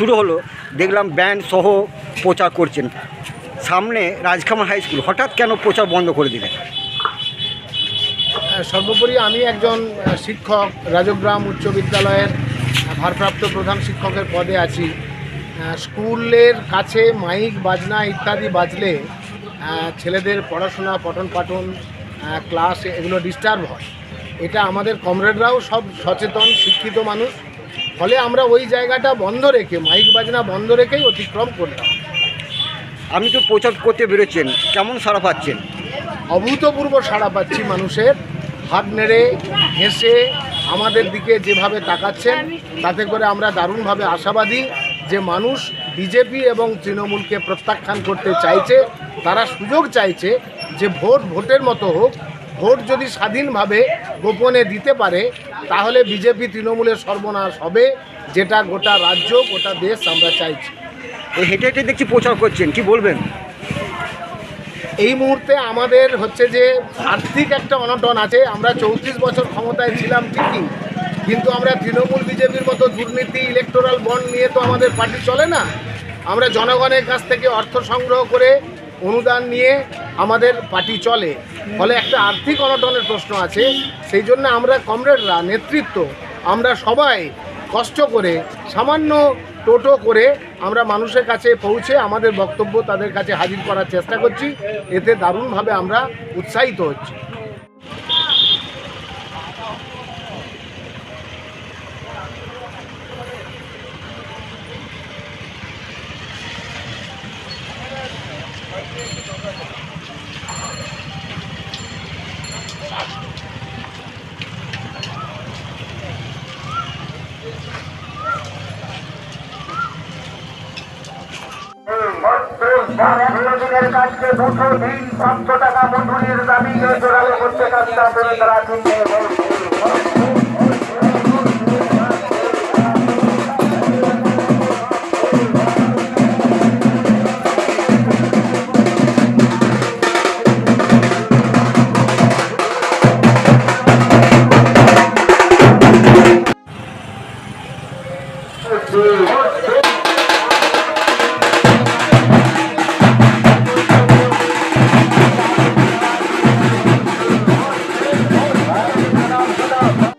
শুরু হলো, দেখলাম ব্যান্ড সহ প্রচার করছেন। সামনে রাজখামার হাই স্কুল হঠাৎ কেন প্রচার বন্ধ করে দিলেন? সর্বোপরি আমি একজন শিক্ষক, রাজগ্রাম উচ্চ বিদ্যালয়ের ভারপ্রাপ্ত প্রধান শিক্ষকের পদে আছি। স্কুলের কাছে মাইক, বাজনা ইত্যাদি বাজলে ছেলেদের পড়াশোনা, পঠন পাঠন ক্লাস এগুলো ডিস্টার্ব হয়। এটা আমাদের কমরেডরাও সব সচেতন, শিক্ষিত মানুষ। ফলে আমরা ওই জায়গাটা বন্ধ রেখে মাইক বাজনা বন্ধ রেখেই অতিক্রম করলাম। আপনি তো প্রচার করতে বেরোচ্ছেন কেমন সাড়া পাচ্ছেন? অভূতপূর্ব সাড়া পাচ্ছি মানুষের হাত নেড়ে হেসে আমাদের দিকে যেভাবে তাকাচ্ছেন তাতে করে আমরা দারুণভাবে আশাবাদী যে মানুষ বিজেপি এবং তৃণমূলকে প্রত্যাখ্যান করতে চাইছে তারা সুযোগ চাইছে যে ভোট ভোটের মতো হোক ভোট যদি স্বাধীনভাবে গোপনে দিতে পারে তাহলে বিজেপি তৃণমূলের সর্বনাশ হবে যেটা গোটা রাজ্য গোটা দেশ আমরা চাইছি। এই হেঁটে হেঁটে দেখছি প্রচার করছেন কি বলবেন? এই মুহূর্তে আমাদের হচ্ছে যে আর্থিক একটা অনটন আছে আমরা চৌত্রিশ বছর ক্ষমতায় ছিলাম ঠিকই কিন্তু আমরা তৃণমূল বিজেপির মতো দুর্নীতি ইলেকটোরাল বন্ড নিয়ে তো আমাদের পার্টি চলে না। আমরা জনগণের কাছ থেকে অর্থ সংগ্রহ করে অনুদান নিয়ে আমাদের পার্টি চলে। ফলে একটা আর্থিক অনটনের প্রশ্ন আছে। সেই জন্য আমরা কমরেডরা, নেতৃত্ব, আমরা সবাই কষ্ট করে, সামান্য টোটো করে আমরা মানুষের কাছে পৌঁছে আমাদের বক্তব্য তাদের কাছে হাজির করার চেষ্টা করছি। এতে দারুণভাবে আমরা উৎসাহিত হচ্ছি। দিনের কাছে দুশো দিন পাঁচশো টাকা মজুরির দাবি জোরালো করতে করে তারা